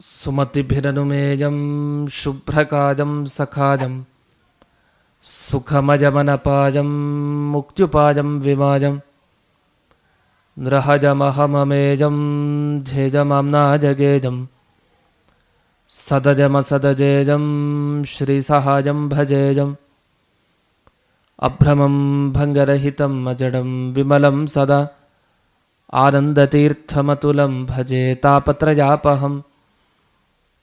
सुमतिभिरनुमेयं शुभ्रकाजं सखाजं, सुखमजमनपाजं, मुक्त्युपाजं विमाजं, नृहजमहममेजं झेजमाम्नाजगेजं सदजमसदजेजं, श्रीसहाजं भजेजम् अभ्रमं भङ्गरहितम् अजडं विमलं सदा, आनन्दतीर्थमतुलं भजे तापत्रयापहम्।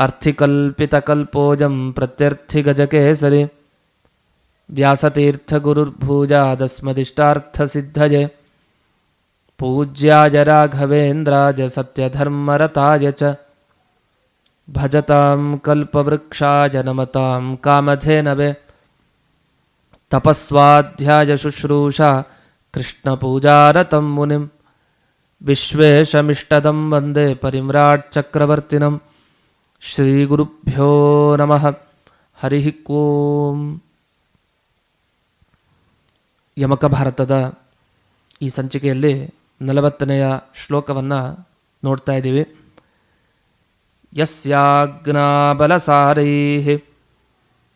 अर्थिकल्पितकल्पोऽयं प्रत्यर्थिगजकेसरि। व्यासतीर्थगुरुर्भूजादस्मदिष्टार्थसिद्धये। पूज्याय राघवेन्द्राय सत्यधर्मरताय च। भजतां कल्पवृक्षाय नमतां कामधेनवे। तपस्वाध्यायशुश्रूषा कृष्णपूजारतं मुनिं विश्वेशमिष्टदं वंदे परिम्राट्चक्रवर्तिनं ಶ್ರೀಗುರುಭ್ಯೋ ನಮಃ ಹರಿ ಓಂ ಯಮಕ ಭಾರತದ ಈ ಸಂಚಿಕೆಯಲ್ಲಿ ನಲವತ್ತನೆಯ ಶ್ಲೋಕವನ್ನು ನೋಡ್ತಾ ಇದ್ದೀವಿ. ಯಸ್ಯಾಗ್ನಾಬಲಸಾರೈ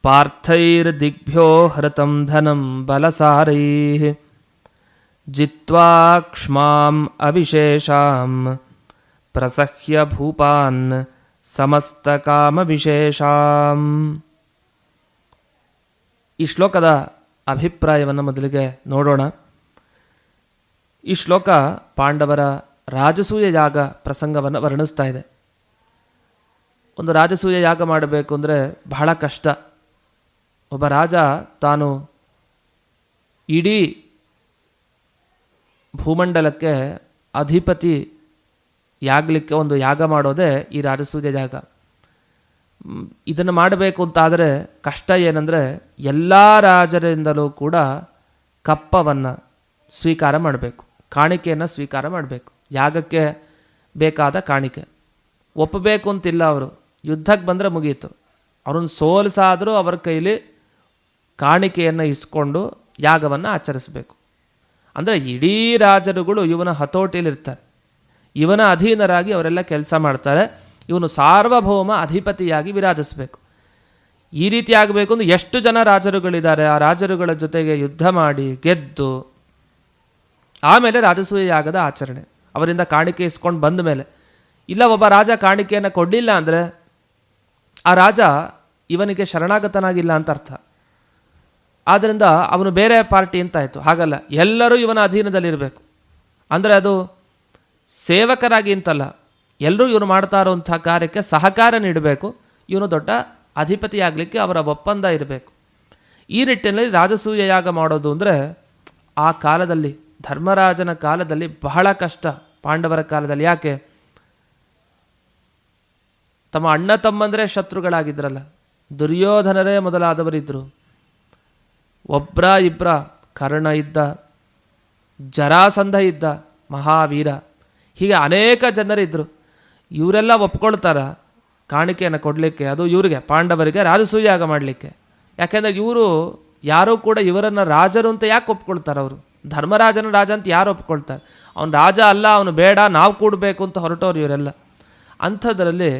ಪಾರ್ಥೈರ್ದಿಗ್ಭ್ಯೋ ಹರತಂ ಧನಂ ಬಲಸಾರೈ ಜಿತ್ವಾಕ್ಷ್ಮಾಂ ಅವಿಶೇಷಾಂ ಪ್ರಸಹ್ಯ ಭೂಪಾನ್ ಸಮಸ್ತಕಾಮವಿಶೇಷಾಂ. ಈ ಶ್ಲೋಕದ ಅಭಿಪ್ರಾಯವನ್ನು ಮೊದಲಿಗೆ ನೋಡೋಣ. ಈ ಶ್ಲೋಕ ಪಾಂಡವರ ರಾಜಸೂಯ ಯಾಗ ಪ್ರಸಂಗವನ್ನು ವರ್ಣಿಸ್ತಾ ಇದೆ. ಒಂದು ರಾಜಸೂಯ ಯಾಗ ಮಾಡಬೇಕು ಅಂದರೆ ಬಹಳ ಕಷ್ಟ. ಒಬ್ಬ ರಾಜ ತಾನು ಇಡೀ ಭೂಮಂಡಲಕ್ಕೆ ಅಧಿಪತಿ ಯಾಗಲಿಕ್ಕೆ ಒಂದು ಯಾಗ ಮಾಡೋದೇ ಈ ರಾಜಸೂಯ ಯಾಗ ಇದನ್ನು ಮಾಡಬೇಕು ಅಂತಾದರೆ ಕಷ್ಟ ಏನಂದರೆ ಎಲ್ಲ ರಾಜರಿಂದಲೂ ಕೂಡ ಕಪ್ಪವನ್ನು ಸ್ವೀಕಾರ ಮಾಡಬೇಕು, ಕಾಣಿಕೆಯನ್ನು ಸ್ವೀಕಾರ ಮಾಡಬೇಕು. ಯಾಗಕ್ಕೆ ಬೇಕಾದ ಕಾಣಿಕೆ. ಒಪ್ಪಬೇಕು ಅಂತಿಲ್ಲ ಅವರು. ಯುದ್ಧಕ್ಕೆ ಬಂದರೆ ಮುಗೀತು. ಅವ್ರನ್ನ ಸೋಲಿಸಾದರೂ ಅವರ ಕೈಲಿ ಕಾಣಿಕೆಯನ್ನು ಇಸ್ಕೊಂಡು ಯಾಗವನ್ನು ಆಚರಿಸಬೇಕು. ಅಂದರೆ ಇಡೀ ರಾಜರುಗಳು ಇವನ ಹತೋಟಿಯಲ್ಲಿರ್ತಾರೆ. ಇವನ ಅಧೀನರಾಗಿ ಅವರೆಲ್ಲ ಕೆಲಸ ಮಾಡ್ತಾರೆ. ಇವನು ಸಾರ್ವಭೌಮ ಅಧಿಪತಿಯಾಗಿ ವಿರಾಜಿಸಬೇಕು. ಈ ರೀತಿ ಆಗಬೇಕು ಅಂದ್ರೆ ಎಷ್ಟು ಜನ ರಾಜರುಗಳಿದ್ದಾರೆ? ಆ ರಾಜರುಗಳ ಜೊತೆಗೆ ಯುದ್ಧ ಮಾಡಿ, ಗೆದ್ದು, ಆಮೇಲೆ ರಾಜಸೂಯ ಯಾಗದ ಆಚರಣೆ. ಅವರಿಂದ ಕಾಣಿಕೆ ಇಸ್ಕೊಂಡು ಬಂದ ಮೇಲೆ. ಇಲ್ಲ, ಒಬ್ಬ ರಾಜ ಕಾಣಿಕೆಯನ್ನು ಕೊಡಲಿಲ್ಲ ಅಂದರೆ ಆ ರಾಜ ಇವನಿಗೆ ಶರಣಾಗತನಾಗಿಲ್ಲ ಅಂತ ಅರ್ಥ. ಆದ್ದರಿಂದ ಅವನು ಬೇರೆ ಪಾರ್ಟಿ ಅಂತಾಯಿತು ಹಾಗಲ್ಲ, ಎಲ್ಲರೂ ಇವನ ಅಧೀನದಲ್ಲಿರಬೇಕು. ಅಂದರೆ ಅದು ಸೇವಕರಾಗಿ ಅಂತಲ್ಲ, ಎಲ್ಲರೂ ಇವನು ಮಾಡ್ತಾ ಇರುವಂಥ ಕಾರ್ಯಕ್ಕೆ ಸಹಕಾರ ನೀಡಬೇಕು. ಇವನು ದೊಡ್ಡ ಅಧಿಪತಿಯಾಗಲಿಕ್ಕೆ ಅವರ ಒಪ್ಪಂದ ಇರಬೇಕು. ಈ ನಿಟ್ಟಿನಲ್ಲಿ ರಾಜಸೂಯ ಯಾಗ ಮಾಡೋದು ಅಂದರೆ ಆ ಕಾಲದಲ್ಲಿ, ಧರ್ಮರಾಜನ ಕಾಲದಲ್ಲಿ ಬಹಳ ಕಷ್ಟ. ಪಾಂಡವರ ಕಾಲದಲ್ಲಿ ಯಾಕೆ? ತಮ್ಮ ಅಣ್ಣ ತಮ್ಮಂದರೆ ಶತ್ರುಗಳಾಗಿದ್ರಲ್ಲ, ದುರ್ಯೋಧನರೇ ಮೊದಲಾದವರಿದ್ದರು ಒಬ್ರ ಇಬ್ಬರ ಕರ್ಣ ಇದ್ದ, ಜರಾಸಂಧ ಇದ್ದ ಮಹಾವೀರ. ಹೀಗೆ ಅನೇಕ ಜನರಿದ್ದರು ಇವರೆಲ್ಲ ಒಪ್ಕೊಳ್ತಾರ ಕಾಣಿಕೆಯನ್ನು ಕೊಡಲಿಕ್ಕೆ, ಅದು ಇವರಿಗೆ, ಪಾಂಡವರಿಗೆ ರಾಜಸೂಯಾಗ ಮಾಡಲಿಕ್ಕೆ. ಯಾಕೆಂದರೆ ಇವರು ಯಾರೂ ಕೂಡ ಇವರನ್ನು ರಾಜರು ಅಂತ ಯಾಕೆ ಒಪ್ಕೊಳ್ತಾರೆ ಅವರು? ಧರ್ಮರಾಜನ ರಾಜ ಅಂತ ಯಾರು ಒಪ್ಕೊಳ್ತಾರೆ? ಅವನು ರಾಜ ಅಲ್ಲ, ಅವನು ಬೇಡ, ನಾವು ಕೂಡಬೇಕು ಅಂತ ಹೊರಟೋರು ಇವರೆಲ್ಲ. ಅಂಥದ್ರಲ್ಲಿ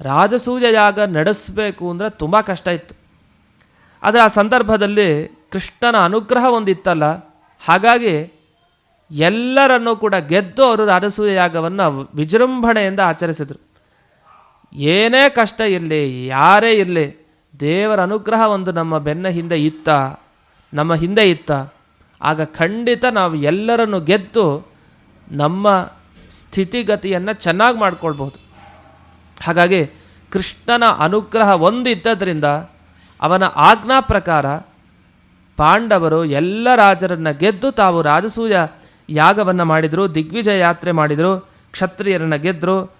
ರಾಜಸೂಯ ಯಾಗ ನಡೆಸಬೇಕು ಅಂದರೆ ತುಂಬ ಕಷ್ಟ ಇತ್ತು. ಆದರೆ ಆ ಸಂದರ್ಭದಲ್ಲಿ ಕೃಷ್ಣನ ಅನುಗ್ರಹ ಒಂದಿತ್ತಲ್ಲ? ಹಾಗಾಗಿ ಎಲ್ಲರನ್ನೂ ಕೂಡ ಗೆದ್ದು ಅವರು ರಾಜಸೂಯ ಯಾಗವನ್ನು ವಿಜೃಂಭಣೆಯಿಂದ ಆಚರಿಸಿದರು. ಏನೇ ಕಷ್ಟ ಇರಲಿ, ಯಾರೇ ಇರಲಿ, ದೇವರ ಅನುಗ್ರಹ ಒಂದು ನಮ್ಮ ಬೆನ್ನ ಹಿಂದೆ ಇತ್ತ, ನಮ್ಮ ಹಿಂದೆ ಇತ್ತ. ಆಗ ಖಂಡಿತ ನಾವು ಎಲ್ಲರನ್ನು ಗೆದ್ದು ನಮ್ಮ ಸ್ಥಿತಿಗತಿಯನ್ನು ಚೆನ್ನಾಗಿ ಮಾಡಿಕೊಳ್ಬಹುದು. ಹಾಗಾಗಿ ಕೃಷ್ಣನ ಅನುಗ್ರಹ ಒಂದಿದ್ದರಿಂದ ಅವನ ಆಜ್ಞಾ ಪ್ರಕಾರ ಪಾಂಡವರು ಎಲ್ಲ ರಾಜರನ್ನು ಗೆದ್ದು ತಾವು ರಾಜಸೂಯ ಯಾಗವನ್ನು ಮಾಡಿದರು, ದಿಗ್ವಿಜಯ ಯಾತ್ರೆ ಮಾಡಿದರು, ಕ್ಷತ್ರಿಯರನ್ನು ಗೆದ್ದರು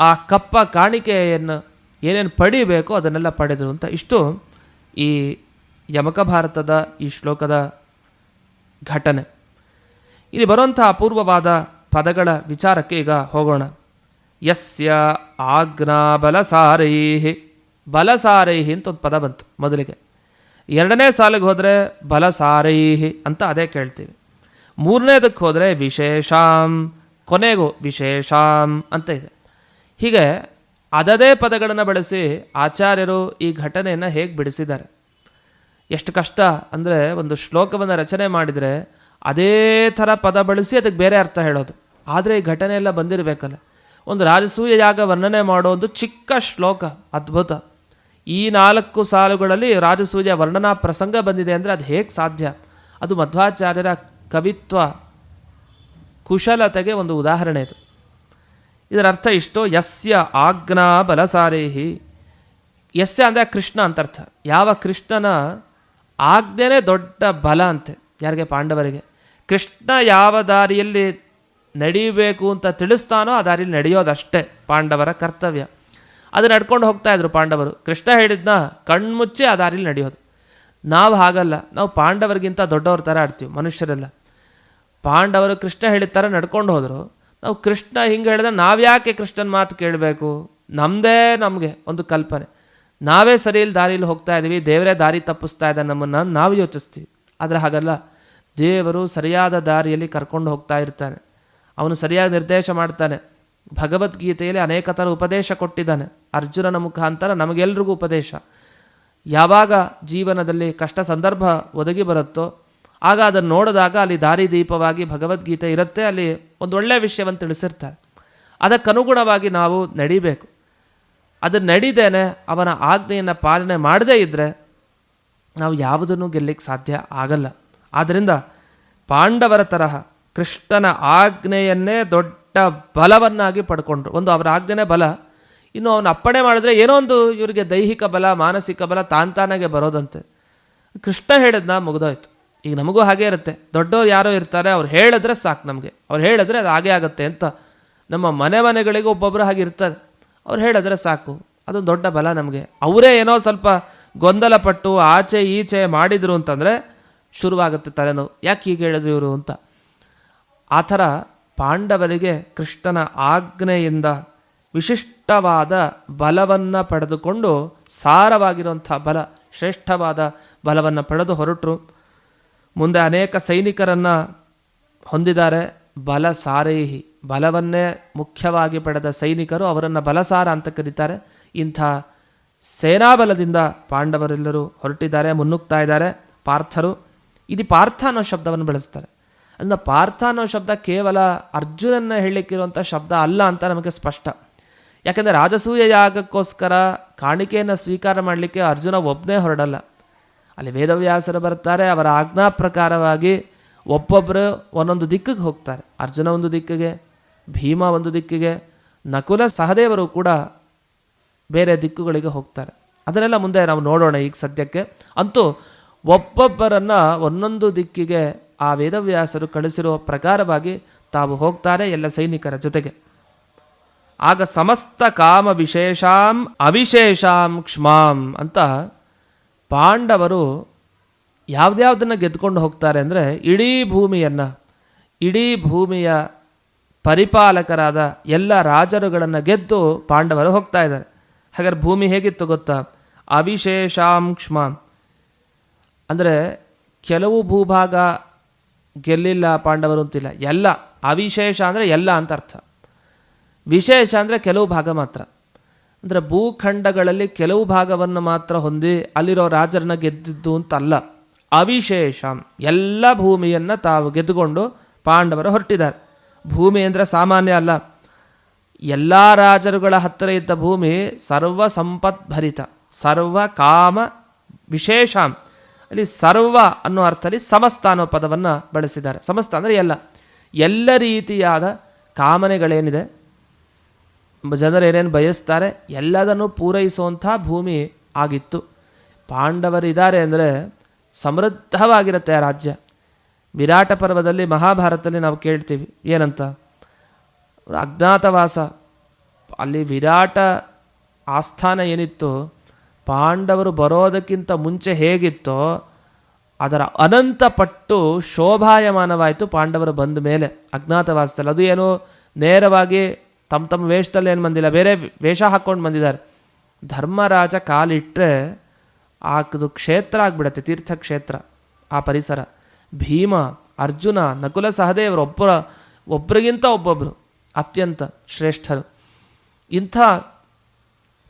ಆ ಕಪ್ಪ ಕಾಣಿಕೆಯನ್ನು ಏನೇನು ಪಡಿಬೇಕೋ ಅದನ್ನೆಲ್ಲ ಪಡೆದರು ಅಂತ ಇಷ್ಟು ಈ ಯಮಕ ಭಾರತದ ಈ ಶ್ಲೋಕದ ಘಟನೆ. ಇಲ್ಲಿ ಬರುವಂಥ ಅಪೂರ್ವವಾದ ಪದಗಳ ವಿಚಾರಕ್ಕೆ ಈಗ ಹೋಗೋಣ. ಯಸ್ಯ ಆಜ್ಞಾ ಬಲಸಾರೈಹಿ. ಬಲಸಾರೈಹಿ ಅಂತ ಒಂದು ಪದ ಬಂತು ಮೊದಲಿಗೆ. ಎರಡನೇ ಸಾಲಿಗೆ ಹೋದರೆ ಬಲಸಾರೈಹಿ ಅಂತ ಅದೇ ಕೇಳ್ತೀವಿ. ಮೂರನೇದಕ್ಕೆ ಹೋದರೆ ವಿಶೇಷಾಂ, ಕೊನೆಗೂ ವಿಶೇಷಾಂ ಅಂತ ಇದೆ. ಹೀಗೆ ಅದದೇ ಪದಗಳನ್ನು ಬಳಸಿ ಆಚಾರ್ಯರು ಈ ಘಟನೆಯನ್ನು ಹೇಗೆ ಬಿಡಿಸಿದ್ದಾರೆ. ಎಷ್ಟು ಕಷ್ಟ ಅಂದರೆ ಒಂದು ಶ್ಲೋಕವನ್ನು ರಚನೆ ಮಾಡಿದರೆ ಅದೇ ಥರ ಪದ ಬಳಸಿ ಅದಕ್ಕೆ ಬೇರೆ ಅರ್ಥ ಹೇಳೋದು. ಆದರೆ ಈ ಘಟನೆ ಎಲ್ಲ ಬಂದಿರಬೇಕಲ್ಲ. ಒಂದು ರಾಜಸೂಯ ಯಾಗ ವರ್ಣನೆ ಮಾಡೋ ಒಂದು ಚಿಕ್ಕ ಶ್ಲೋಕ, ಅದ್ಭುತ. ಈ ನಾಲ್ಕು ಸಾಲುಗಳಲ್ಲಿ ರಾಜಸೂಯ ವರ್ಣನಾ ಪ್ರಸಂಗ ಬಂದಿದೆ ಅಂದರೆ ಅದು ಹೇಗೆ ಸಾಧ್ಯ? ಅದು ಮಧ್ವಾಚಾರ್ಯರ ಕವಿತ್ವ ಕುಶಲತೆಗೆ ಒಂದು ಉದಾಹರಣೆ ಇದು. ಇದರ ಅರ್ಥ ಇಷ್ಟು, ಯಸ್ಯ ಆಜ್ಞಾ ಬಲಸಾರೇಹಿ. ಯಸ್ಯ ಅಂದರೆ ಕೃಷ್ಣ ಅಂತ ಅರ್ಥ. ಯಾವ ಕೃಷ್ಣನ ಆಜ್ಞೆನೇ ದೊಡ್ಡ ಬಲ ಅಂತೆ, ಯಾರಿಗೆ? ಪಾಂಡವರಿಗೆ. ಕೃಷ್ಣ ಯಾವ ದಾರಿಯಲ್ಲಿ ನಡೀಬೇಕು ಅಂತ ತಿಳಿಸ್ತಾನೋ ಆ ದಾರಿಯಲ್ಲಿ ನಡೆಯೋದಷ್ಟೇ ಪಾಂಡವರ ಕರ್ತವ್ಯ. ಅದು ನಡ್ಕೊಂಡು ಹೋಗ್ತಾ ಇದ್ರು ಪಾಂಡವರು. ಕೃಷ್ಣ ಹೇಳಿದ್ನ ಕಣ್ಮುಚ್ಚಿ ಆ ದಾರಿಯಲ್ಲಿ ನಡೆಯೋದು. ನಾವು ಹಾಗಲ್ಲ. ನಾವು ಪಾಂಡವರಿಗಿಂತ ದೊಡ್ಡವ್ರ ಥರ ಆಡ್ತೀವಿ, ಮನುಷ್ಯರೆಲ್ಲ. ಪಾಂಡವರು ಕೃಷ್ಣ ಹೇಳಿದ ಥರ ನಡ್ಕೊಂಡು ಹೋದರು. ನಾವು ಕೃಷ್ಣ ಹಿಂಗೆ ಹೇಳಿದ್ರೆ ನಾವ್ಯಾಕೆ ಕೃಷ್ಣನ ಮಾತು ಕೇಳಬೇಕು? ನಮ್ಮದೇ ನಮಗೆ ಒಂದು ಕಲ್ಪನೆ. ನಾವೇ ಸರಿ ಇಲ್ಲಿ ದಾರಿಯಲ್ಲಿ ಹೋಗ್ತಾ ಇದ್ದೀವಿ ದೇವರೇ ದಾರಿ ತಪ್ಪಿಸ್ತಾ ಇದ್ದ ನಮ್ಮನ್ನು ನಾವು ಯೋಚಿಸ್ತೀವಿ. ಆದರೆ ಹಾಗಲ್ಲ. ದೇವರು ಸರಿಯಾದ ದಾರಿಯಲ್ಲಿ ಕರ್ಕೊಂಡು ಹೋಗ್ತಾ ಇರ್ತಾನೆ. ಅವನು ಸರಿಯಾಗಿ ನಿರ್ದೇಶ ಮಾಡ್ತಾನೆ. ಭಗವದ್ಗೀತೆಯಲ್ಲಿ ಅನೇಕ ಥರ ಉಪದೇಶ ಕೊಟ್ಟಿದ್ದಾನೆ. ಅರ್ಜುನನ ಮುಖಾಂತರ ನಮಗೆಲ್ರಿಗೂ ಉಪದೇಶ. ಯಾವಾಗ ಜೀವನದಲ್ಲಿ ಕಷ್ಟ ಸಂದರ್ಭ ಒದಗಿ ಬರುತ್ತೋ ಆಗ ಅದನ್ನು ನೋಡಿದಾಗ ಅಲ್ಲಿ ದಾರಿದೀಪವಾಗಿ ಭಗವದ್ಗೀತೆ ಇರುತ್ತೆ, ಅಲ್ಲಿ ಒಂದು ಒಳ್ಳೆಯ ವಿಷಯವನ್ನು ತಿಳಿಸಿರ್ತಾರೆ. ಅದಕ್ಕನುಗುಣವಾಗಿ ನಾವು ನಡಿಬೇಕು. ಅದು ನಡಿದೇನೆ ಅವನ ಆಜ್ಞೆಯನ್ನು ಪಾಲನೆ ಮಾಡದೇ ಇದ್ದರೆ ನಾವು ಯಾವುದನ್ನು ಗೆಲ್ಲಕ್ಕೆ ಸಾಧ್ಯ ಆಗಲ್ಲ. ಆದ್ದರಿಂದ ಪಾಂಡವರ ತರಹ ಕೃಷ್ಣನ ಆಜ್ಞೆಯನ್ನೇ ದೊಡ್ಡ ಬಲವನ್ನಾಗಿ ಪಡ್ಕೊಂಡ್ರು. ಒಂದು ಅವರ ಆಜ್ಞೆನೇ ಬಲ, ಇನ್ನು ಅವನು ಅಪ್ಪಣೆ ಮಾಡಿದ್ರೆ ಏನೋ ಒಂದು ಇವರಿಗೆ ದೈಹಿಕ ಬಲ, ಮಾನಸಿಕ ಬಲ ತಾಂತಾನಾಗೆ ಬರೋದಂತೆ. ಕೃಷ್ಣ ಹೇಳಿದ್ನ ಮುಗಿದೋಯ್ತು. ಈಗ ನಮಗೂ ಹಾಗೆ ಇರುತ್ತೆ. ದೊಡ್ಡವ್ರು ಯಾರೋ ಇರ್ತಾರೆ, ಅವ್ರು ಹೇಳಿದ್ರೆ ಸಾಕು ನಮಗೆ. ಅವ್ರು ಹೇಳಿದ್ರೆ ಅದು ಹಾಗೆ ಆಗುತ್ತೆ ಅಂತ ನಮ್ಮ ಮನೆ ಮನೆಗಳಿಗೆ ಒಬ್ಬೊಬ್ಬರು ಹಾಗೆ ಇರ್ತಾರೆ. ಅವ್ರು ಹೇಳಿದ್ರೆ ಸಾಕು. ಅದೊಂದು ದೊಡ್ಡ ಬಲ ನಮಗೆ. ಅವರೇ ಏನೋ ಸ್ವಲ್ಪ ಗೊಂದಲ ಪಟ್ಟು ಆಚೆ ಈಚೆ ಮಾಡಿದರು ಅಂತಂದರೆ ಶುರುವಾಗುತ್ತೆ ತಲೆನೋವು. ಯಾಕೆ ಹೀಗೆ ಹೇಳಿದ್ರು ಇವರು ಅಂತ? ಆ ಥರ ಪಾಂಡವರಿಗೆ ಕೃಷ್ಣನ ಆಜ್ಞೆಯಿಂದ ವಿಶಿಷ್ಟವಾದ ಬಲವನ್ನು ಪಡೆದುಕೊಂಡು ಸಾರವಾಗಿರುವಂಥ ಬಲ, ಶ್ರೇಷ್ಠವಾದ ಬಲವನ್ನು ಪಡೆದು ಹೊರಟರು. ಮುಂದೆ ಅನೇಕ ಸೈನಿಕರನ್ನು ಹೊಂದಿದ್ದಾರೆ. ಬಲ ಸಾರೇಹಿ ಬಲವನ್ನೇ ಮುಖ್ಯವಾಗಿ ಪಡೆದ ಸೈನಿಕರು ಅವರನ್ನು ಬಲಸಾರ ಅಂತ ಕರೀತಾರೆ. ಇಂಥ ಸೇನಾಬಲದಿಂದ ಪಾಂಡವರೆಲ್ಲರೂ ಹೊರಟಿದ್ದಾರೆ, ಮುನ್ನುಗ್ತಾ ಇದ್ದಾರೆ ಪಾರ್ಥರು. ಇದು ಪಾರ್ಥ ಅನ್ನೋ ಶಬ್ದವನ್ನು ಬಳಸ್ತಾರೆ. ಅದನ್ನ ಪಾರ್ಥ ಅನ್ನೋ ಶಬ್ದ ಕೇವಲ ಅರ್ಜುನನ್ನ ಹೇಳಲಿಕ್ಕಿರುವಂಥ ಶಬ್ದ ಅಲ್ಲ ಅಂತ ನಮಗೆ ಸ್ಪಷ್ಟ. ಯಾಕೆಂದರೆ ರಾಜಸೂಯ ಯಾಗಕ್ಕೋಸ್ಕರ ಕಾಣಿಕೆಯನ್ನು ಸ್ವೀಕಾರ ಮಾಡಲಿಕ್ಕೆ ಅರ್ಜುನ ಒಬ್ಬನೇ ಹೊರಡಲ್ಲ. ಅಲ್ಲಿ ವೇದವ್ಯಾಸರು ಬರ್ತಾರೆ, ಅವರ ಆಜ್ಞಾ ಪ್ರಕಾರವಾಗಿ ಒಬ್ಬೊಬ್ಬರು ಒಂದೊಂದು ದಿಕ್ಕಿಗೆ ಹೋಗ್ತಾರೆ. ಅರ್ಜುನ ಒಂದು ದಿಕ್ಕಿಗೆ, ಭೀಮ ಒಂದು ದಿಕ್ಕಿಗೆ, ನಕುಲ ಸಹದೇವರು ಕೂಡ ಬೇರೆ ದಿಕ್ಕುಗಳಿಗೆ ಹೋಗ್ತಾರೆ. ಅದನ್ನೆಲ್ಲ ಮುಂದೆ ನಾವು ನೋಡೋಣ ಈಗ ಸದ್ಯಕ್ಕೆ. ಅಂತೂ ಒಬ್ಬೊಬ್ಬರನ್ನು ಒಂದೊಂದು ದಿಕ್ಕಿಗೆ ಆ ವೇದವ್ಯಾಸರು ಕಳಿಸಿರುವ ಪ್ರಕಾರವಾಗಿ ತಾವು ಹೋಗ್ತಾರೆ ಎಲ್ಲ ಸೈನಿಕರ ಜೊತೆಗೆ. ಆಗ ಸಮಸ್ತ ಕಾಮ ವಿಶೇಷಾಂ ಅವಿಶೇಷಾಂ ಕ್ಷಮಾಂ ಅಂತ ಪಾಂಡವರು ಯಾವ್ದ್ಯಾವ್ದನ್ನು ಗೆದ್ಕೊಂಡು ಹೋಗ್ತಾರೆ ಅಂದರೆ ಇಡೀ ಭೂಮಿಯನ್ನು, ಇಡೀ ಭೂಮಿಯ ಪರಿಪಾಲಕರಾದ ಎಲ್ಲ ರಾಜರುಗಳನ್ನು ಗೆದ್ದು ಪಾಂಡವರು ಹೋಗ್ತಾ ಇದ್ದಾರೆ. ಹಾಗಾದ್ರೆ ಭೂಮಿ ಹೇಗಿತ್ತು ಗೊತ್ತಾ? ಅವಿಶೇಷಾಂ ಕ್ಷ್ಮಾಂ. ಅಂದರೆ ಕೆಲವು ಭೂಭಾಗ ಗೆಲ್ಲಿಲ್ಲ ಪಾಂಡವರು ಅಂತಿಲ್ಲ. ಎಲ್ಲ, ಅವಿಶೇಷ ಅಂದರೆ ಎಲ್ಲ ಅಂತ ಅರ್ಥ. ವಿಶೇಷ ಅಂದರೆ ಕೆಲವು ಭಾಗ ಮಾತ್ರ. ಅಂದರೆ ಭೂಖಂಡಗಳಲ್ಲಿ ಕೆಲವು ಭಾಗವನ್ನು ಮಾತ್ರ ಹೊಂದಿ ಅಲ್ಲಿರೋ ರಾಜರನ್ನ ಗೆದ್ದಿದ್ದು ಅಂತಲ್ಲ ಅವಿಶೇಷ. ಎಲ್ಲ ಭೂಮಿಯನ್ನು ತಾವು ಗೆದ್ದುಕೊಂಡು ಪಾಂಡವರು ಹೊರಟಿದ್ದಾರೆ. ಭೂಮಿ ಅಂದರೆ ಸಾಮಾನ್ಯ ಅಲ್ಲ. ಎಲ್ಲ ರಾಜರುಗಳ ಹತ್ತಿರ ಇದ್ದ ಭೂಮಿ ಸರ್ವ ಸಂಪದ್ಭರಿತ, ಸರ್ವ ಕಾಮ ವಿಶೇಷ. ಅಲ್ಲಿ ಸರ್ವ ಅನ್ನೋ ಅರ್ಥದಲ್ಲಿ ಸಮಸ್ತ ಅನ್ನೋ ಪದವನ್ನು ಬಳಸಿದ್ದಾರೆ. ಸಮಸ್ತ ಅಂದರೆ ಎಲ್ಲ. ಎಲ್ಲ ರೀತಿಯಾದ ಕಾಮನೆಗಳೇನಿದೆ? ಜನರು ಏನೇನು ಬಯಸ್ತಾರೆ ಎಲ್ಲದನ್ನು ಪೂರೈಸುವಂಥ ಭೂಮಿ ಆಗಿತ್ತು. ಪಾಂಡವರಿದ್ದಾರೆ ಅಂದರೆ ಸಮೃದ್ಧವಾಗಿರುತ್ತೆ ಆ ರಾಜ್ಯ. ವಿರಾಟ ಪರ್ವದಲ್ಲಿ ಮಹಾಭಾರತದಲ್ಲಿ ನಾವು ಕೇಳ್ತೀವಿ, ಏನಂತ? ಅಜ್ಞಾತವಾಸ. ಅಲ್ಲಿ ವಿರಾಟ ಆಸ್ಥಾನ ಏನಿತ್ತು, ಪಾಂಡವರು ಬರೋದಕ್ಕಿಂತ ಮುಂಚೆ ಹೇಗಿತ್ತೋ, ಅದರ ಅನಂತ ಪಟ್ಟು ಶೋಭಾಯಮಾನವಾಯಿತು ಪಾಂಡವರು ಬಂದ ಮೇಲೆ ಅಜ್ಞಾತವಾಸದಲ್ಲಿ. ಅದು ಏನು ನೇರವಾಗಿ ತಮ್ಮ ತಮ್ಮ ವೇಷದಲ್ಲಿ ಏನು ಬಂದಿಲ್ಲ, ಬೇರೆ ವೇಷ ಹಾಕ್ಕೊಂಡು ಬಂದಿದ್ದಾರೆ. ಧರ್ಮರಾಜ ಕಾಲಿಟ್ಟರೆ ಆಕದು ಕ್ಷೇತ್ರ ಆಗಿಬಿಡತ್ತೆ, ತೀರ್ಥಕ್ಷೇತ್ರ, ಆ ಪರಿಸರ. ಭೀಮ, ಅರ್ಜುನ, ನಕುಲ ಸಹದೇವರು, ಒಬ್ಬರ ಒಬ್ಬರಿಗಿಂತ ಒಬ್ಬೊಬ್ಬರು ಅತ್ಯಂತ ಶ್ರೇಷ್ಠರು. ಇಂಥ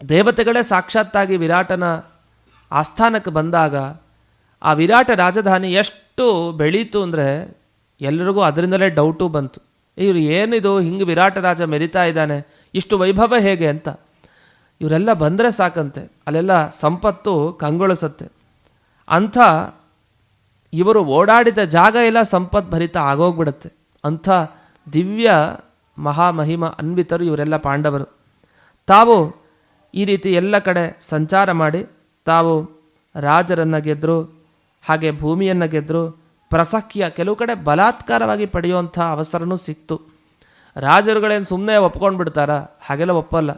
ದೇವತೆಗಳೇ ಸಾಕ್ಷಾತ್ತಾಗಿ ವಿರಾಟನ ಆಸ್ಥಾನಕ್ಕೆ ಬಂದಾಗ ಆ ವಿರಾಟ ರಾಜಧಾನಿ ಎಷ್ಟು ಬೆಳೀತು ಅಂದರೆ ಎಲ್ಲರಿಗೂ ಅದರಿಂದಲೇ ಡೌಟು ಬಂತು. ಇವರು ಏನಿದು, ಹಿಂಗೆ ವಿರಾಟ ರಾಜ ಮೆರಿತಾ ಇದ್ದಾನೆ, ಇಷ್ಟು ವೈಭವ ಹೇಗೆ ಅಂತ. ಇವರೆಲ್ಲ ಬಂದರೆ ಸಾಕಂತೆ, ಅಲ್ಲೆಲ್ಲ ಸಂಪತ್ತು ಕಂಗೊಳಿಸತ್ತೆ. ಅಂಥ ಇವರು ಓಡಾಡಿದ ಜಾಗ ಎಲ್ಲ ಸಂಪತ್ ಭರಿತ ಆಗೋಗ್ಬಿಡುತ್ತೆ. ಅಂಥ ದಿವ್ಯ ಮಹಾಮಹಿಮ ಅನ್ವಿತರು ಇವರೆಲ್ಲ ಪಾಂಡವರು. ತಾವು ಈ ರೀತಿ ಎಲ್ಲ ಕಡೆ ಸಂಚಾರ ಮಾಡಿ, ತಾವು ರಾಜರನ್ನು ಗೆದ್ದರು ಹಾಗೆ ಭೂಮಿಯನ್ನು ಗೆದ್ದರು ಪ್ರಸಕ್ಯ ಕೆಲವು ಕಡೆ ಬಲಾತ್ಕಾರವಾಗಿ ಪಡೆಯುವಂಥ ಅವಸರನೂ ಸಿಕ್ತು. ರಾಜರುಗಳೇನು ಸುಮ್ಮನೆ ಒಪ್ಕೊಂಡು ಬಿಡ್ತಾರ ಹಾಗೆಲ್ಲ ಒಪ್ಪಲ್ಲ.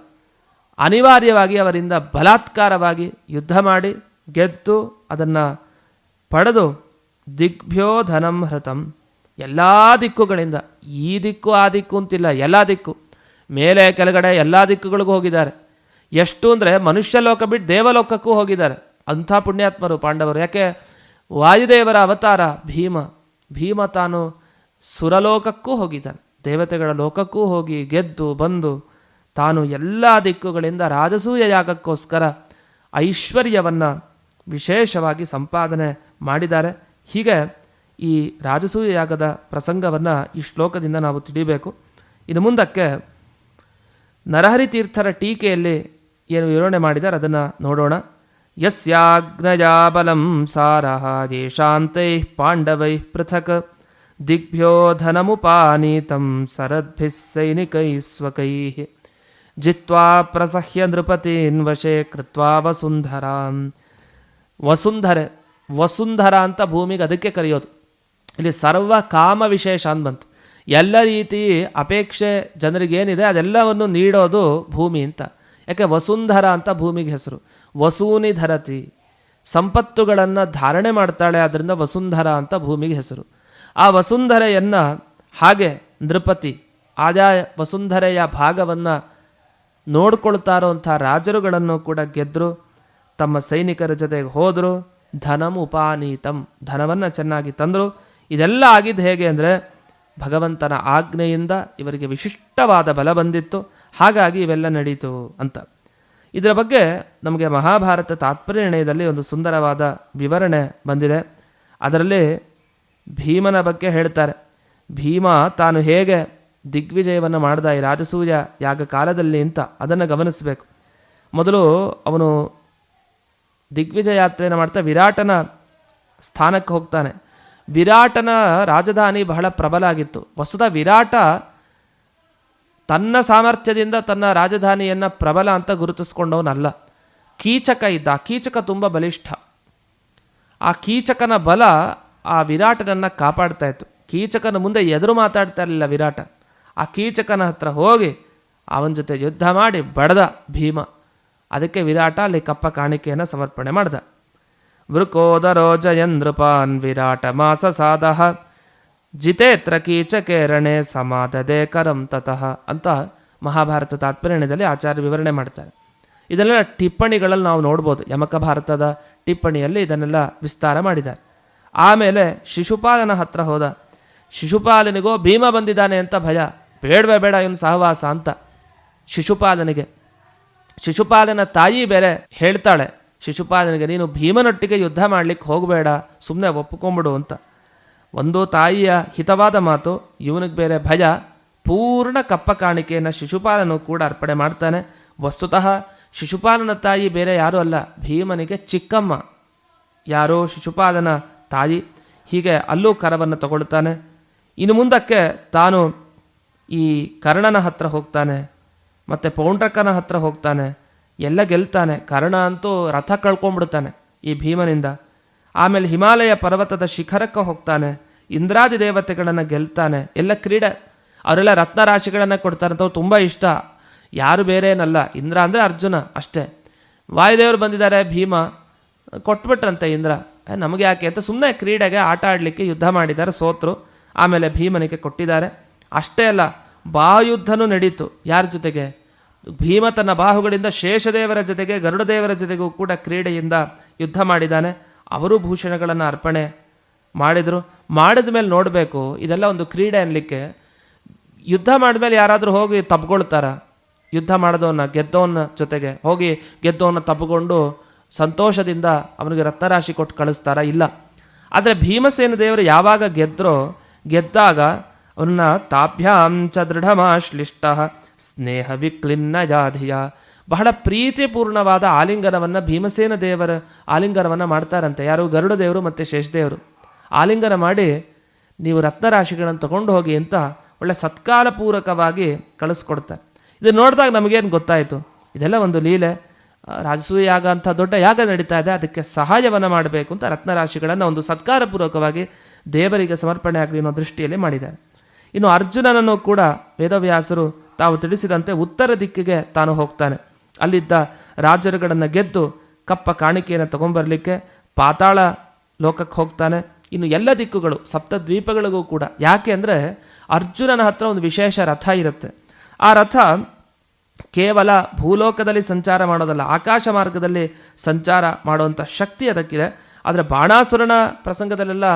ಅನಿವಾರ್ಯವಾಗಿ ಅವರಿಂದ ಬಲಾತ್ಕಾರವಾಗಿ ಯುದ್ಧ ಮಾಡಿ ಗೆದ್ದು ಅದನ್ನು ಪಡೆದು ದಿಗ್ಭ್ಯೋ ಧನಂ ಹೃತಂ. ಎಲ್ಲ ದಿಕ್ಕುಗಳಿಂದ, ಈ ದಿಕ್ಕು, ಆ ದಿಕ್ಕು ಅಂತಿಲ್ಲ, ಎಲ್ಲ ದಿಕ್ಕು. ಮೇಲೆ, ಕೆಳಗಡೆ ಎಲ್ಲ ದಿಕ್ಕುಗಳಿಗೂ ಹೋಗಿದ್ದಾರೆ. ಎಷ್ಟು ಅಂದರೆ ಮನುಷ್ಯ ಲೋಕ ಬಿಟ್ಟು ದೇವಲೋಕಕ್ಕೂ ಹೋಗಿದ್ದಾರೆ. ಅಂಥ ಪುಣ್ಯಾತ್ಮರು ಪಾಂಡವರು. ಯಾಕೆ? ವಾಯುದೇವರ ಅವತಾರ ಭೀಮ. ಭೀಮ ತಾನು ಸುರಲೋಕಕ್ಕೂ ಹೋಗಿದ್ದಾನೆ. ದೇವತೆಗಳ ಲೋಕಕ್ಕೂ ಹೋಗಿ ಗೆದ್ದು ಬಂದು ತಾನು ಎಲ್ಲ ದಿಕ್ಕುಗಳಿಂದ ರಾಜಸೂಯ ಯಾಗಕ್ಕೋಸ್ಕರ ಐಶ್ವರ್ಯವನ್ನು ವಿಶೇಷವಾಗಿ ಸಂಪಾದನೆ ಮಾಡಿದ್ದಾರೆ. ಹೀಗೆ ಈ ರಾಜಸೂಯ ಯಾಗದ ಪ್ರಸಂಗವನ್ನು ಈ ಶ್ಲೋಕದಿಂದ ನಾವು ತಿಳಿಬೇಕು. ಇನ್ನು ಮುಂದಕ್ಕೆ ನರಹರಿ ತೀರ್ಥರ ಟೀಕೆಯಲ್ಲಿ ಏನು ವಿವರಣೆ ಮಾಡಿದ್ದಾರೆ ಅದನ್ನು ನೋಡೋಣ. ಯಸ್ಯಾಗ್ನಯಾ ಬಲಂ ಸಾರಃ ದೇಶಾಂತೈ ಪಾಂಡವೈ ಪೃಥಕ್ ದಿಗ್ಭ್ಯೋ ಧನಮುಪಾನೀತಂ ಸರದ್ಭಿಃ ಸೈನಿಕೈ ಸ್ವಕೈ ಜಿತ್ವಾ ಪ್ರಸಹ್ಯ ನೃಪತೀನ್ ವಶೇ ಕೃತ್ವಾ ವಸುಂಧರಾಂ ವಸುಂಧರೆ ವಸುಂಧರ ಅಂತ ಭೂಮಿಗೆ ಅದಕ್ಕೆ ಕರೆಯೋದು। ಇಲ್ಲಿ ಸರ್ವ ಕಾಮ ವಿಶೇಷ ಅಂತ ಬಂತು। ಎಲ್ಲ ರೀತಿ ಅಪೇಕ್ಷೆ ಜನರಿಗೇನಿದೆ ಅದೆಲ್ಲವನ್ನು ನೀಡೋದು ಭೂಮಿ ಅಂತ। ಯಾಕೆ ವಸುಂಧರ ಅಂತ ಭೂಮಿಗೆ ಹೆಸರು। ವಸೂನಿ ಧರತಿ. ಸಂಪತ್ತುಗಳನ್ನು ಧಾರಣೆ ಮಾಡ್ತಾಳೆ ಆದ್ದರಿಂದ ವಸುಂಧರ ಅಂತ ಭೂಮಿಗೆ ಹೆಸರು. ಆ ವಸುಂಧರೆಯನ್ನು ಹಾಗೆ ನೃಪತಿ ಆಯಾ ವಸುಂಧರೆಯ ಭಾಗವನ್ನು ನೋಡ್ಕೊಳ್ತಾ ಇರೋಂಥ ರಾಜರುಗಳನ್ನು ಕೂಡ ಗೆದ್ದರು ತಮ್ಮ ಸೈನಿಕರ ಜೊತೆಗೆ ಹೋದರು. ಧನಂ ಉಪಾನೀತಂ, ಧನವನ್ನು ಚೆನ್ನಾಗಿ ತಂದರು. ಇದೆಲ್ಲ ಆಗಿದ್ದು ಹೇಗೆ ಅಂದರೆ ಭಗವಂತನ ಆಜ್ಞೆಯಿಂದ ಇವರಿಗೆ ವಿಶಿಷ್ಟವಾದ ಬಲ ಬಂದಿತ್ತು. ಹಾಗಾಗಿ ಇವೆಲ್ಲ ನಡೀತು ಅಂತ. ಇದರ ಬಗ್ಗೆ ನಮಗೆ ಮಹಾಭಾರತ ತಾತ್ಪರ್ಯಣಯದಲ್ಲಿ ಒಂದು ಸುಂದರವಾದ ವಿವರಣೆ ಬಂದಿದೆ. ಅದರಲ್ಲಿ ಭೀಮನ ಬಗ್ಗೆ ಹೇಳ್ತಾರೆ. ಭೀಮ ತಾನು ಹೇಗೆ ದಿಗ್ವಿಜಯವನ್ನು ಮಾಡಿದ, ಈ ರಾಜಸೂಯ ಯಾಗ ಕಾಲದಲ್ಲಿ ಅಂತ ಅದನ್ನು ಗಮನಿಸಬೇಕು. ಮೊದಲು ಅವನು ದಿಗ್ವಿಜಯ ಯಾತ್ರೆಯನ್ನು ಮಾಡ್ತಾ ವಿರಾಟನ ಸ್ಥಾನಕ್ಕೆ ಹೋಗ್ತಾನೆ. ವಿರಾಟನ ರಾಜಧಾನಿ ಬಹಳ ಪ್ರಬಲ ಆಗಿತ್ತು. ವಸ್ತುತ ವಿರಾಟ ತನ್ನ ಸಾಮರ್ಥ್ಯದಿಂದ ತನ್ನ ರಾಜಧಾನಿಯನ್ನು ಪ್ರಬಲ ಅಂತ ಗುರುತಿಸ್ಕೊಂಡವನಲ್ಲ. ಕೀಚಕ ಇದ್ದ, ಆ ಕೀಚಕ ತುಂಬ ಬಲಿಷ್ಠ. ಆ ಕೀಚಕನ ಬಲ ಆ ವಿರಾಟನನ್ನು ಕಾಪಾಡ್ತಾ ಇತ್ತು. ಕೀಚಕನ ಮುಂದೆ ಎದುರು ಮಾತಾಡ್ತಾ ಇರಲಿಲ್ಲ ವಿರಾಟ. ಆ ಕೀಚಕನ ಹತ್ರ ಹೋಗಿ ಅವನ ಜೊತೆ ಯುದ್ಧ ಮಾಡಿ ಬಡದ ಭೀಮ. ಅದಕ್ಕೆ ವಿರಾಟ ಅಲ್ಲಿ ಕಪ್ಪ ಕಾಣಿಕೆಯನ್ನು ಸಮರ್ಪಣೆ ಮಾಡ್ದ. ವೃಕೋದರೋ ನೃಪಾನ್ ವಿರಾಟ ಮಾಸ ಸಾದಹ. ಜಿತೇತ್ರ ಕೀಚಕೇರಣೆ ಸಮಾಧದೆ ಕರಂ ತತಃ ಅಂತ ಮಹಾಭಾರತ ತಾತ್ಪರ್ಯದಲ್ಲಿ ಆಚಾರ್ಯ ವಿವರಣೆ ಮಾಡ್ತಾರೆ. ಇದನ್ನೆಲ್ಲ ಟಿಪ್ಪಣಿಗಳಲ್ಲಿ ನಾವು ನೋಡ್ಬೋದು. ಯಮಕ ಭಾರತದ ಟಿಪ್ಪಣಿಯಲ್ಲಿ ಇದನ್ನೆಲ್ಲ ವಿಸ್ತಾರ ಮಾಡಿದ್ದಾರೆ. ಆಮೇಲೆ ಶಿಶುಪಾಲನ ಹತ್ರ ಹೋದ. ಶಿಶುಪಾಲನಿಗೋ ಭೀಮ ಬಂದಿದ್ದಾನೆ ಅಂತ ಭಯ. ಬೇಡವೇ ಬೇಡ, ಇವನು ಸಹವಾಸ ಅಂತ ಶಿಶುಪಾಲನಿಗೆ. ಶಿಶುಪಾಲನ ತಾಯಿ ಬೇರೆ ಹೇಳ್ತಾಳೆ. ಶಿಶುಪಾಲನಿಗೆ, ನೀನು ಭೀಮನೊಟ್ಟಿಗೆ ಯುದ್ಧ ಮಾಡಲಿಕ್ಕೆ ಹೋಗಬೇಡ ಸುಮ್ಮನೆ ಒಪ್ಪಿಕೊಂಬಿಡು ಅಂತ. ಒಂದು ತಾಯಿಯ ಹಿತವಾದ ಮಾತು, ಇವನಿಗೆ ಬೇರೆ ಭಯ, ಪೂರ್ಣ ಕಪ್ಪ ಕಾಣಿಕೆಯನ್ನು ಶಿಶುಪಾಲನು ಕೂಡ ಅರ್ಪಣೆ ಮಾಡ್ತಾನೆ. ವಸ್ತುತಃ ಶಿಶುಪಾಲನ ತಾಯಿ ಬೇರೆ ಯಾರೂ ಅಲ್ಲ, ಭೀಮನಿಗೆ ಚಿಕ್ಕಮ್ಮ. ಯಾರೋ ಶಿಶುಪಾಲನ ತಾಯಿ, ಹೀಗೆ ಅಲ್ಲೂ ಕರವನ್ನು ತಗೊಳ್ತಾನೆ ಇನ್ನು ಮುಂದಕ್ಕೆ ತಾನು ಈ ಕರ್ಣನ ಹತ್ರ ಹೋಗ್ತಾನೆ, ಮತ್ತು ಪೌಂಡ್ರಕನ ಹತ್ರ ಹೋಗ್ತಾನೆ, ಎಲ್ಲ ಗೆಲ್ತಾನೆ. ಕರ್ಣ ಅಂತೂ ರಥ ಕಳ್ಕೊಂಡ್ಬಿಡ್ತಾನೆ ಈ ಭೀಮನಿಂದ. ಆಮೇಲೆ ಹಿಮಾಲಯ ಪರ್ವತದ ಶಿಖರಕ್ಕೆ ಹೋಗ್ತಾನೆ. ಇಂದ್ರಾದಿ ದೇವತೆಗಳನ್ನು ಗೆಲ್ತಾನೆ. ಎಲ್ಲ ಕ್ರೀಡೆ. ಅವರೆಲ್ಲ ರತ್ನರಾಶಿಗಳನ್ನು ಕೊಡ್ತಾರೆ ಅಂತವ್ರು ತುಂಬ ಇಷ್ಟ. ಯಾರು ಬೇರೆ ಏನಲ್ಲ ಇಂದ್ರ ಅಂದರೆ ಅರ್ಜುನ ಅಷ್ಟೇ. ವಾಯುದೇವರು ಬಂದಿದ್ದಾರೆ, ಭೀಮ. ಕೊಟ್ಬಿಟ್ರಂತೆ ಇಂದ್ರ. ನಮಗೆ ಯಾಕೆ ಅಂತ ಸುಮ್ಮನೆ ಕ್ರೀಡೆಗೆ ಆಟ ಆಡಲಿಕ್ಕೆ ಯುದ್ಧ ಮಾಡಿದ್ದಾರೆ ಸೋತರು. ಆಮೇಲೆ ಭೀಮನಿಗೆ ಕೊಟ್ಟಿದ್ದಾರೆ. ಅಷ್ಟೇ ಅಲ್ಲ, ಬಾಯುದ್ಧನೂ ನಡೀತು. ಯಾರ ಜೊತೆಗೆ? ಭೀಮ ತನ್ನ ಬಾಹುಗಳಿಂದ ಶೇಷದೇವರ ಜೊತೆಗೆ, ಗರುಡದೇವರ ಜೊತೆಗೂ ಕೂಡ ಕ್ರೀಡೆಯಿಂದ ಯುದ್ಧ ಮಾಡಿದ್ದಾನೆ. ಅವರು ಭೂಷಣಗಳನ್ನು ಅರ್ಪಣೆ. ಮಾಡಿದರು. ಮಾಡಿದ ಮೇಲೆ ನೋಡಬೇಕು, ಇದೆಲ್ಲ ಒಂದು ಕ್ರೀಡೆ ಅನ್ನಲಿಕ್ಕೆ ಯುದ್ಧ ಮಾಡಿದ್ಮೇಲೆ ಯಾರಾದರೂ ಹೋಗಿ ತಬ್ಕೊಳ್ತಾರ ಯುದ್ಧ ಮಾಡಿದವನ್ನ ಗೆದ್ದವನ ಜೊತೆಗೆ ಹೋಗಿ ಗೆದ್ದವನ್ನ ತಬ್ಕೊಂಡು ಸಂತೋಷದಿಂದ ಅವನಿಗೆ ರತ್ನರಾಶಿ ಕೊಟ್ಟು ಕಳಿಸ್ತಾರ? ಇಲ್ಲ. ಆದರೆ ಭೀಮಸೇನ ದೇವರು ಯಾವಾಗ ಗೆದ್ದರೋ ಗೆದ್ದಾಗ ಅವನ್ನ ತಾಭ್ಯಾಂ ಚ ದೃಢಮಾಶ್ಲಿಷ್ಟ ಸ್ನೇಹ ವಿಕ್ಲಿನ್ನ ಜಾಧಿಯ ಬಹಳ ಪ್ರೀತಿಪೂರ್ಣವಾದ ಆಲಿಂಗನವನ್ನು ಭೀಮಸೇನ ದೇವರ ಆಲಿಂಗನವನ್ನು ಮಾಡ್ತಾರಂತೆ. ಯಾರು? ಗರುಡ ದೇವರು ಮತ್ತು ಶೇಷದೇವರು. ಆಲಿಂಗನ ಮಾಡಿ ನೀವು ರತ್ನರಾಶಿಗಳನ್ನು ತಗೊಂಡು ಹೋಗಿ ಅಂತ ಒಳ್ಳೆ ಸತ್ಕಾಲಪೂರ್ವಕವಾಗಿ ಕಳಿಸ್ಕೊಡ್ತಾರೆ. ಇದು ನೋಡಿದಾಗ ನಮಗೇನು ಗೊತ್ತಾಯಿತು? ಇದೆಲ್ಲ ಒಂದು ಲೀಲೆ. ರಾಜಸೂಯ ಯಾಗ ಅಂತ ದೊಡ್ಡ ಯಾಗ ನಡೀತಾ ಇದೆ. ಅದಕ್ಕೆ ಸಹಾಯವನ್ನು ಮಾಡಬೇಕು ಅಂತ ರತ್ನರಾಶಿಗಳನ್ನು ಒಂದು ಸತ್ಕಾರಪೂರ್ವಕವಾಗಿ ದೇವರಿಗೆ ಸಮರ್ಪಣೆ ಆಗಲಿ ಅನ್ನೋ ದೃಷ್ಟಿಯಲ್ಲಿ ಮಾಡಿದ್ದಾರೆ. ಇನ್ನು ಅರ್ಜುನನನ್ನು ಕೂಡ ವೇದವ್ಯಾಸರು ತಾವು ತಿಳಿಸಿದಂತೆ ಉತ್ತರ ದಿಕ್ಕಿಗೆ ತಾನು ಹೋಗ್ತಾನೆ. ಅಲ್ಲಿದ್ದ ರಾಜರುಗಳನ್ನು ಗೆದ್ದು ಕಪ್ಪ ಕಾಣಿಕೆಯನ್ನು ತಗೊಂಬರಲಿಕ್ಕೆ ಪಾತಾಳ ಲೋಕಕ್ಕೆ ಹೋಗ್ತಾನೆ. ಇನ್ನು ಎಲ್ಲ ದಿಕ್ಕುಗಳು ಸಪ್ತ ದ್ವೀಪಗಳಿಗೂ ಕೂಡ. ಯಾಕೆ ಅಂದರೆ ಅರ್ಜುನನ ಹತ್ರ ಒಂದು ವಿಶೇಷ ರಥ ಇರುತ್ತೆ. ಆ ರಥ ಕೇವಲ ಭೂಲೋಕದಲ್ಲಿ ಸಂಚಾರ ಮಾಡೋದಲ್ಲ, ಆಕಾಶ ಮಾರ್ಗದಲ್ಲಿ ಸಂಚಾರ ಮಾಡುವಂಥ ಶಕ್ತಿ ಅದಕ್ಕಿದೆ. ಆದರೆ ಬಾಣಾಸುರನ ಪ್ರಸಂಗದಲ್ಲೆಲ್ಲ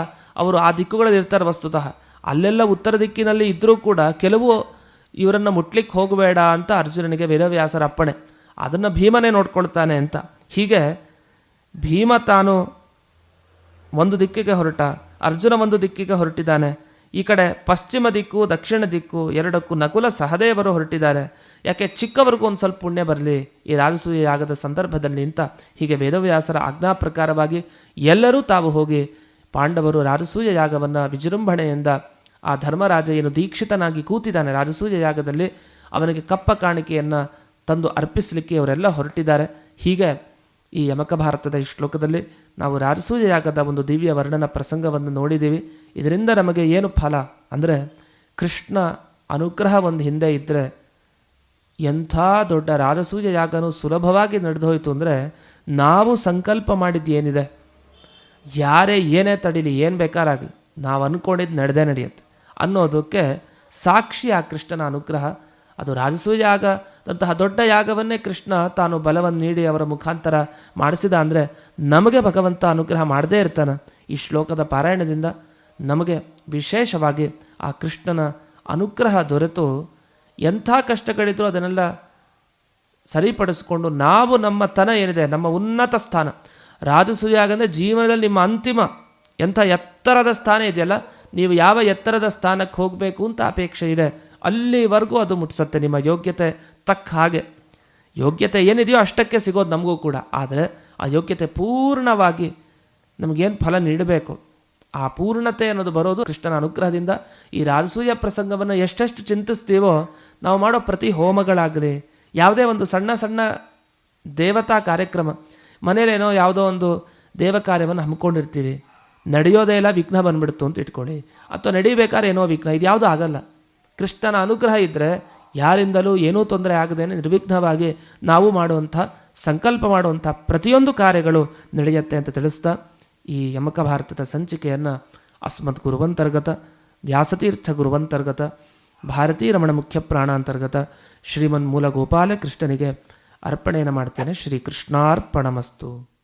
ಅವರು ಆ ದಿಕ್ಕುಗಳಲ್ಲಿ ಇರ್ತಾರೆ ವಸ್ತುತಃ. ಅಲ್ಲೆಲ್ಲ ಉತ್ತರ ದಿಕ್ಕಿನಲ್ಲಿ ಇದ್ದರೂ ಕೂಡ ಕೆಲವು ಇವರನ್ನು ಮುಟ್ಲಿಕ್ಕೆ ಹೋಗಬೇಡ ಅಂತ ಅರ್ಜುನನಿಗೆ ವೇದವ್ಯಾಸರ ಅಪ್ಪಣೆ. ಅದನ್ನು ಭೀಮನೇ ನೋಡ್ಕೊಳ್ತಾನೆ ಅಂತ. ಹೀಗೆ ಭೀಮ ತಾನು ಒಂದು ದಿಕ್ಕಿಗೆ ಹೊರಟ, ಅರ್ಜುನ ಒಂದು ದಿಕ್ಕಿಗೆ ಹೊರಟಿದ್ದಾನೆ. ಈ ಕಡೆ ಪಶ್ಚಿಮ ದಿಕ್ಕು, ದಕ್ಷಿಣ ದಿಕ್ಕು ಎರಡಕ್ಕೂ ನಕುಲ ಸಹದೇವರು ಹೊರಟಿದ್ದಾರೆ. ಯಾಕೆ ಚಿಕ್ಕವರಿಗೂ ಒಂದು ಸ್ವಲ್ಪ ಪುಣ್ಯ ಬರಲಿ, ಈ ರಾಜಸೂಯ ಯಾಗದ ಸಂದರ್ಭದಲ್ಲಿ ಅಂತ ಹೀಗೆ ವೇದವ್ಯಾಸರ ಆಜ್ಞಾ ಪ್ರಕಾರವಾಗಿ ಎಲ್ಲರೂ ತಾವು ಹೋಗಿ ಪಾಂಡವರು ರಾಜಸೂಯ ಯಾಗವನ್ನು ವಿಜೃಂಭಣೆಯಿಂದ ಆ ಧರ್ಮರಾಜ ಏನು ದೀಕ್ಷಿತನಾಗಿ ಕೂತಿದ್ದಾನೆ. ರಾಜಸೂಯ ಯಾಗದಲ್ಲಿ ಅವನಿಗೆ ಕಪ್ಪ ಕಾಣಿಕೆಯನ್ನು ತಂದು ಅರ್ಪಿಸಲಿಕ್ಕೆ ಅವರೆಲ್ಲ ಹೊರಟಿದ್ದಾರೆ. ಹೀಗೆ ಈ ಯಮಕ ಭಾರತದ ಈ ಶ್ಲೋಕದಲ್ಲಿ ನಾವು ರಾಜಸೂಯ ಯಾಗದ ಒಂದು ದಿವ್ಯ ವರ್ಣನ ಪ್ರಸಂಗವನ್ನು ನೋಡಿದ್ದೀವಿ. ಇದರಿಂದ ನಮಗೆ ಏನು ಫಲ? ಅಂದರೆ ಕೃಷ್ಣ ಅನುಗ್ರಹ ಒಂದು ಹಿಂದೆ ಇದ್ದರೆ ಎಂಥ ದೊಡ್ಡ ರಾಜಸೂಯ ಯಾಗನೂ ಸುಲಭವಾಗಿ ನಡೆದು ಹೋಯಿತು ಅಂದರೆ ನಾವು ಸಂಕಲ್ಪ ಮಾಡಿದ್ದು ಏನಿದೆ? ಯಾರೇ ಏನೇ ತಡೀಲಿ ಏನು ಬೇಕಾರಾಗಲಿ, ನಾವು ಅಂದ್ಕೊಂಡಿದ್ದು ನಡೆದೇ ನಡೆಯುತ್ತೆ. ಅನ್ನೋದಕ್ಕೆ ಸಾಕ್ಷಿ ಆ ಕೃಷ್ಣನ ಅನುಗ್ರಹ. ಅದು ರಾಜಸೂಯ ಯಾಗದಂತಹ ದೊಡ್ಡ ಯಾಗವನ್ನೇ ಕೃಷ್ಣ ತಾನು ಬಲವನ್ನು ನೀಡಿ ಅವರ ಮುಖಾಂತರ ಮಾಡಿಸಿದ ಅಂದರೆ ನಮಗೆ ಭಗವಂತ ಅನುಗ್ರಹ ಮಾಡದೇ ಇರ್ತಾನೆ. ಈ ಶ್ಲೋಕದ ಪಾರಾಯಣದಿಂದ ನಮಗೆ ವಿಶೇಷವಾಗಿ ಆ ಕೃಷ್ಣನ ಅನುಗ್ರಹ ದೊರೆತು. ಎಂಥ ಕಷ್ಟಗಳಿದ್ರು ಅದನ್ನೆಲ್ಲ ಸರಿಪಡಿಸಿಕೊಂಡು ನಾವು ನಮ್ಮ ತನ ಏನಿದೆ, ನಮ್ಮ ಉನ್ನತ ಸ್ಥಾನ. ರಾಜಸೂಯಾಗ ಅಂದರೆ ಜೀವನದಲ್ಲಿ ನಿಮ್ಮ ಅಂತಿಮ ಎಂಥ ಎತ್ತರದ ಸ್ಥಾನ ಇದೆಯಲ್ಲ? ನೀವು ಯಾವ ಎತ್ತರದ ಸ್ಥಾನಕ್ಕೆ ಹೋಗಬೇಕು ಅಂತ ಅಪೇಕ್ಷೆ ಇದೆ. ಅಲ್ಲಿವರೆಗೂ ಅದು ಮುಟ್ಟಿಸುತ್ತೆ, ನಿಮ್ಮ ಯೋಗ್ಯತೆ ತಕ್ಕ ಹಾಗೆ. ಯೋಗ್ಯತೆ ಏನಿದೆಯೋ ಅಷ್ಟಕ್ಕೆ ಸಿಗೋದು ನಮಗೂ ಕೂಡ. ಆದರೆ ಆ ಯೋಗ್ಯತೆ ಪೂರ್ಣವಾಗಿ ನಮಗೇನು ಫಲ ನೀಡಬೇಕು? ಆ ಪೂರ್ಣತೆ ಅನ್ನೋದು ಬರೋದು ಕೃಷ್ಣನ ಅನುಗ್ರಹದಿಂದ. ಈ ರಾಜಸೂಯ ಪ್ರಸಂಗವನ್ನು ಎಷ್ಟೆಷ್ಟು ಚಿಂತಿಸ್ತೀವೋ, ನಾವು ಮಾಡೋ ಪ್ರತಿ ಹೋಮಗಳಾಗಲಿ, ಯಾವುದೇ ಒಂದು ಸಣ್ಣ ಸಣ್ಣ ದೇವತಾ ಕಾರ್ಯಕ್ರಮ ಮನೇಲೇನೋ ಯಾವುದೋ ಒಂದು ದೇವ ಕಾರ್ಯವನ್ನು ಹಮ್ಮಿಕೊಂಡಿರ್ತೀವಿ. ನಡೆಯೋದೇ ಇಲ್ಲ, ವಿಘ್ನ ಬಂದ್ಬಿಡ್ತು ಅಂತ ಇಟ್ಕೊಳ್ಳಿ. ಅಥವಾ ನಡಿಬೇಕಾದ್ರೆ ಏನೋ ವಿಘ್ನ ಇದು ಯಾವುದೂ ಆಗಲ್ಲ. ಕೃಷ್ಣನ ಅನುಗ್ರಹ ಇದ್ದರೆ ಯಾರಿಂದಲೂ ಏನೂ ತೊಂದರೆ ಆಗದೇನೆ ನಿರ್ವಿಘ್ನವಾಗಿ ನಾವು ಮಾಡುವಂಥ, ಸಂಕಲ್ಪ ಮಾಡುವಂಥ ಪ್ರತಿಯೊಂದು ಕಾರ್ಯಗಳು ನಡೆಯುತ್ತೆ ಅಂತ ತಿಳಿಸ್ತಾ ಈ ಯಮಕ ಭಾರತದ ಸಂಚಿಕೆಯನ್ನು ಅಸ್ಮತ್ ಗುರುವಂತರ್ಗತ, ವ್ಯಾಸತೀರ್ಥ ಗುರುವಂತರ್ಗತ, ಭಾರತೀ ರಮಣ ಮುಖ್ಯ ಪ್ರಾಣಾಂತರ್ಗತ ಶ್ರೀಮನ್ ಮೂಲ ಗೋಪಾಲ ಕೃಷ್ಣನಿಗೆ ಅರ್ಪಣೆಯನ್ನು ಮಾಡ್ತೇನೆ. ಶ್ರೀ ಕೃಷ್ಣಾರ್ಪಣಮಸ್ತು